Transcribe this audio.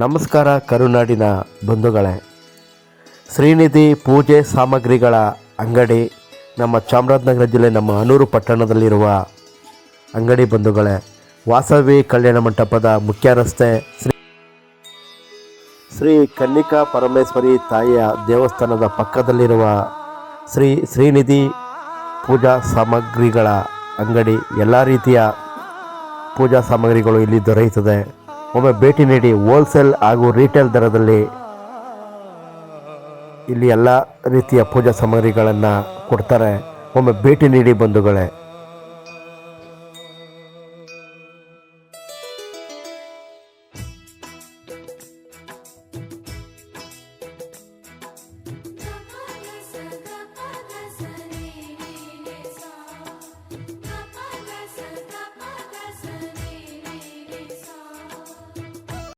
ನಮಸ್ಕಾರ ಕರುನಾಡಿನ ಬಂಧುಗಳೇ. ಶ್ರೀನಿಧಿ ಪೂಜೆ ಸಾಮಗ್ರಿಗಳ ಅಂಗಡಿ, ನಮ್ಮ ಚಾಮರಾಜನಗರ ಜಿಲ್ಲೆ ನಮ್ಮ ಅನೂರು ಪಟ್ಟಣದಲ್ಲಿರುವ ಅಂಗಡಿ ಬಂಧುಗಳೇ. ವಾಸವಿ ಕಲ್ಯಾಣ ಮಂಟಪದ ಮುಖ್ಯ ರಸ್ತೆ ಶ್ರೀ ಶ್ರೀ ಕನ್ನಿಕಾ ಪರಮೇಶ್ವರಿ ತಾಯಿಯ ದೇವಸ್ಥಾನದ ಪಕ್ಕದಲ್ಲಿರುವ ಶ್ರೀ ಶ್ರೀನಿಧಿ ಪೂಜಾ ಸಾಮಗ್ರಿಗಳ ಅಂಗಡಿ. ಎಲ್ಲ ರೀತಿಯ ಪೂಜಾ ಸಾಮಗ್ರಿಗಳು ಇಲ್ಲಿ ದೊರೆಯುತ್ತದೆ. ಒಮ್ಮೆ ಭೇಟಿ ನೀಡಿ ಹೋಲ್ಸೇಲ್ ಹಾಗೂ ರಿಟೇಲ್ ದರದಲ್ಲಿ ಇಲ್ಲಿ ಎಲ್ಲ ರೀತಿಯ ಪೂಜಾ ಸಾಮಗ್ರಿಗಳನ್ನು ಕೊಡ್ತಾರೆ. ಒಮ್ಮೆ ಭೇಟಿ ನೀಡಿ ಬಂಧುಗಳೇ.